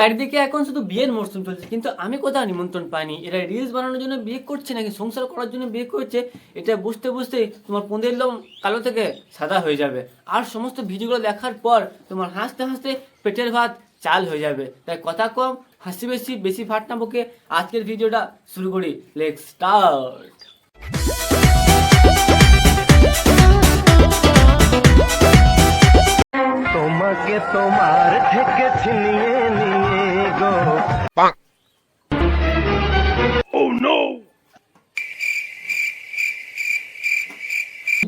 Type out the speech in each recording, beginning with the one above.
চারিদিকে এখন শুধু বিয়ের মরশুম চলছে। কিন্তু আমি কোথাও নিমন্ত্রণ পাইনি। এরা রিলস বানানোর জন্য বিয়ে করছে নাকি? সংসার করার জন্য বিয়ে করছে? এটা বুঝতে বুঝতেই তোমার পঁদের লোম কালো থেকে সাদা হয়ে যাবে। আর সমস্ত ভিডিওগুলো দেখার পর তোমার হাসতে হাসতে পেটের ভাত চাল হয়ে যাবে। তাই কথা কম, হাসি বেশি বেশি ভাট না বকে আজকের ভিডিওটা শুরু করি। লেট স্টার্ট তোমাকে তোমার থেকে ছিনিয়ে নিয়ে গো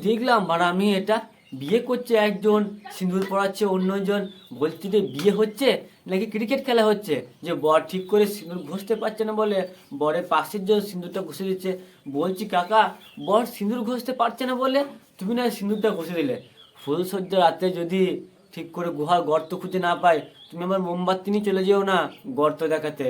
দেখলাম আর আমি এটা বিয়ে করছে একজন, সিঁদুর পড়াচ্ছে অন্যজন, বলছি যে বিয়ে হচ্ছে নাকি ক্রিকেট খেলা হচ্ছে? যে বর ঠিক করে সিঁদুর ঘষতে পারছে না বলে বরের পাশের জন সিঁদুরটা ঘষে দিচ্ছে। বলছি, কাকা, বর সিঁদুর ঘষতে পারছে না বলে তুমি না সিঁদুরটা ঘষে দিলে? ফুলসজ্জা রাতে যদি ঠিক করে গুহার গর্ত খুঁজে না পাই তুমি আমার মোমবাতি নিয়ে চলে যেও না, গর্ত দেখাতে।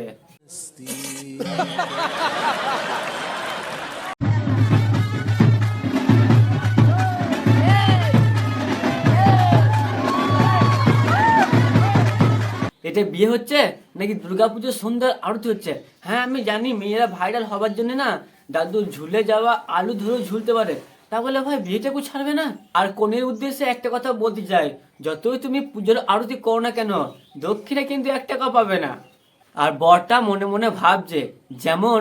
এটা বিয়ে হচ্ছে নাকি দুর্গাপুজোর সন্ধ্যার আরতি হচ্ছে? হ্যাঁ আমি জানি মেয়েরা ভাইরাল হবার জন্য না, দাদু ঝুলে যাওয়া আলু ধরেও ঝুলতে পারে। তা বলে ভাই, বিয়েটাকে ছাড়বে না? আর কোনের উদ্দেশ্যে একটা কথা বলতে চাই, যতই তুমি পুজোর আরতি করো না কেন, দক্ষিণে কিন্তু এক টাকা পাবে না। আর বরটা মনে মনে ভাবছে, যেমন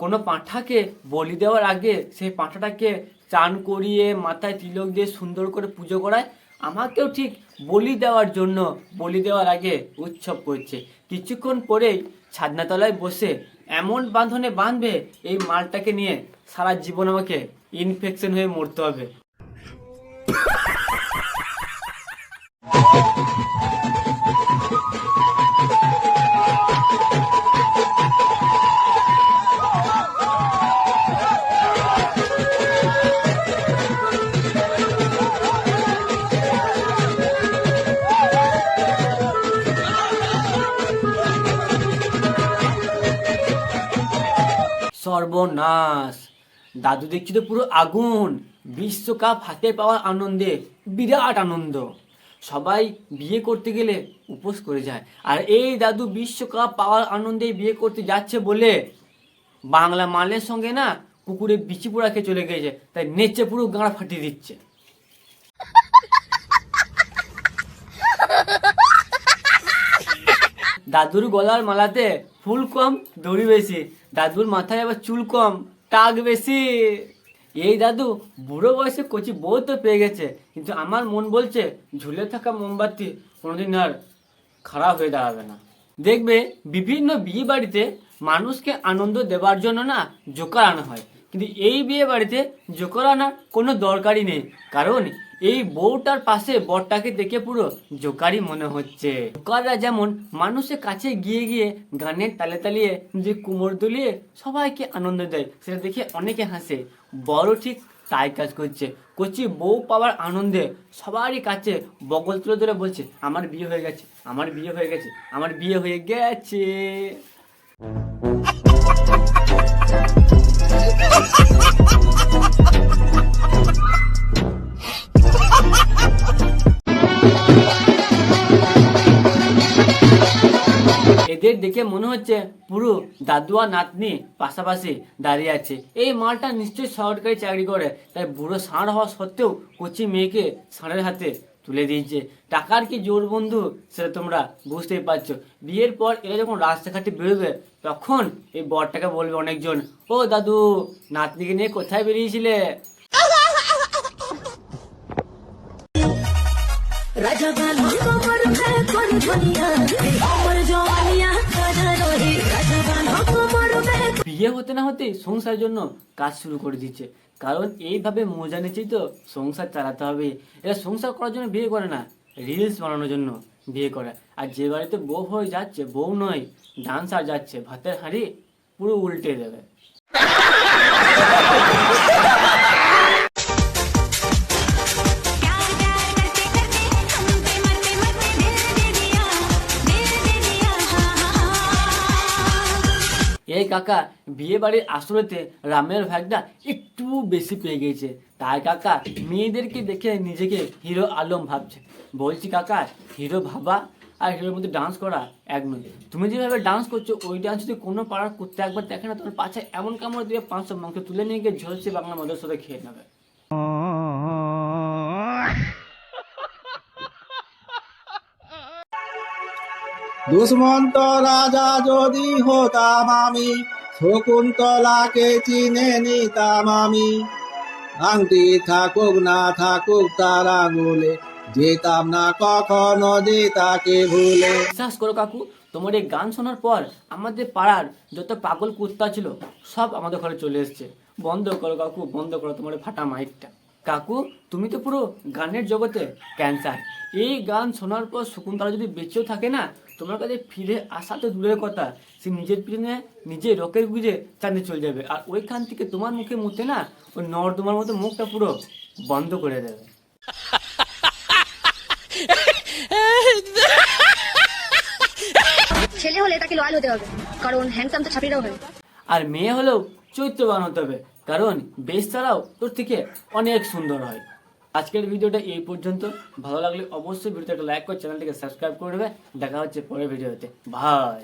কোনো পাঁঠাকে বলি দেওয়ার আগে সেই পাঁঠাটাকে চান করিয়ে মাথায় তিলক দিয়ে সুন্দর করে পুজো করায়, আমাকেও ঠিক বলি দেওয়ার জন্য, বলি দেওয়ার আগে উৎসব করছে। কিছুক্ষণ পরেই ছাদনাতলায় বসে এমন বাঁধনে বাঁধবে এই মালটাকে নিয়ে সারা জীবন আমাকে ইনফেকশন হয়ে মরতে হবে। সর্বনাশ। দাদু দেখছি তো পুরো আগুন, বিশ্বকাপ হাতে পাওয়ার আনন্দে, বিরাট আনন্দ। সবাই বিয়ে করতে গেলে উপোস করে যায়। আর এই দাদু বিশ্বকাপ পাওয়ার আনন্দে বিয়ে করতে যাচ্ছে বলে বাংলা মালের সঙ্গে না পুকুরে বিচি পোড়া খেয়ে চলে গেছে। তাই নেচে পুরো গাঁড়া ফাটিয়ে দিচ্ছে। দাদুর গলার মালাতে ফুল কম, দড়ি বেশি। দাদুর মাথায় আবার চুল কম। টাক বেশি। এই দাদু, বুড়ো বয়সে কচি বউ তো পেয়ে গেছে, কিন্তু আমার মন বলছে ঝুলে থাকা মোমবাতি কোনোদিন আর খারাপ হয়ে দাঁড়াবে না। দেখবে, বিভিন্ন বিয়ে বাড়িতে মানুষকে আনন্দ দেবার জন্য না জোকার আনা হয়। কিন্তু এই বিয়ে বাড়িতে জোকার আনার কোনো দরকারই নেই। কারণ এই বউটার পাশে বরটাকে দেখে পুরো জোকারই মনে হচ্ছে। জোকাররা যেমন মানুষের কাছে গিয়ে গিয়ে গানের তালে তালিয়ে যে কুমোর দুলিয়ে সবাইকে আনন্দ দেয়, সেটা দেখে অনেকে হাসে। বড় ঠিক তাই কাজ করছে। কচি বউ পাওয়ার আনন্দে সবারই কাছে বগল তুলে ধরে বলছে, আমার বিয়ে হয়ে গেছে, আমার বিয়ে হয়ে গেছে, আমার বিয়ে হয়ে গেছে। এদের দেখে মনে হচ্ছে পুরো দাদু আর নাতনি পাশাপাশি দাঁড়িয়ে আছে। এই মালটা নিশ্চয়ই সরকারি চাকরি করে, তাই বুড়ো ষাঁড় হওয়া সত্ত্বেও কচি মেয়েকে ষাঁড়ের হাতে তুলে দিয়েছে। টাকার কি জোর বন্ধু, সেটা তোমরা বুঝতেই পারছ। বিয়ের পর এরা যখন রাস্তাঘাটে বেরোবে, তখন এই বরটাকে বলবে অনেকজন, ও দাদু, নাতনিকে নিয়ে কোথায় বেরিয়েছিলে? রাজা বিয়ে হতে না হতে সংসারের জন্য কাজ শুরু করে দিচ্ছে। কারণ এইভাবে মজা নিচ্ছেই তো সংসার চালাতে হবে। এরা সংসার করার জন্য বিয়ে করে না রিলস বানানোর জন্য বিয়ে করে। আর যে বাড়িতে বউ হয়ে যাচ্ছে, বউ নয়, ডান্সার যাচ্ছে, ভাতের হাঁড়ি পুরো উল্টে দেবে। এই কাকা, বিয়ে বাড়ির আসরেতে রামের ভাগটা একটু বেশি পেয়ে গেছে তাই কাকা, মেয়েদেরকে দেখে নিজেকে হিরো আলম ভাবছে। বলছি কাকা, হিরো ভাবা আর হিরোর মধ্যে ডান্স করা এক নয়। তুমি যেভাবে ডান্স করছ ওই ডান্স যদি কোনো পাড়ার করতে একবার দেখে না তোমার পাছে এমন কামড় দিয়ে পাঁচশো মাংস তুলে নিয়ে গিয়ে ঝলছে বাংলা মদের সাথে খেয়ে নেবে। দুষ্মন্ত রাজা যদি হতাম আমি, শকুন্তলাকে চিনে নিতাম আমি। আংটি থাকুক না থাকুক তার আঙুলে, যেতাম না কখনো যে তাকে ভুলে। বিশ্বাস করো কাকু, তোমার এই গান শোনার পর আমাদের পাড়ার যত পাগল কুত্তা ছিল, সব আমাদের ঘরে চলে এসছে। বন্ধ করো কাকু, বন্ধ করো তোমার ফাটা মাইকটা। কাকু তুমি তো পুরো গানের জগতে ক্যান্সার এই গান শোনার পর শকুন্তলা যদি বেঁচেও থাকে না তোমার কাছে ফিরে আসা তো দূরের কথা। সে নিজের পিছনে নিজে রকের গুজে চাঁদে চলে যাবে। আর ওইখান থেকে তোমার মুখে মুখে না ওই নর্দমার মতো মুখটা পুরো বন্ধ করে দেবে। ছেলে হলে তাকে লয়াল হতে হবে কারণ হ্যান্ডসাম তো ছাপিরাও হয়। আর মেয়ে হলেও চৈত্রবান হতে হবে। কারণ বেশ ছাড়াও তোর থেকে অনেক সুন্দর হয়। আজকের ভিডিওটা এই পর্যন্ত। ভালো লাগলে অবশ্যই ভিডিওটা লাইক করে চ্যানেলটিকে সাবস্ক্রাইব করে দেবে। দেখা হচ্ছে পরের ভিডিওতে। ভাই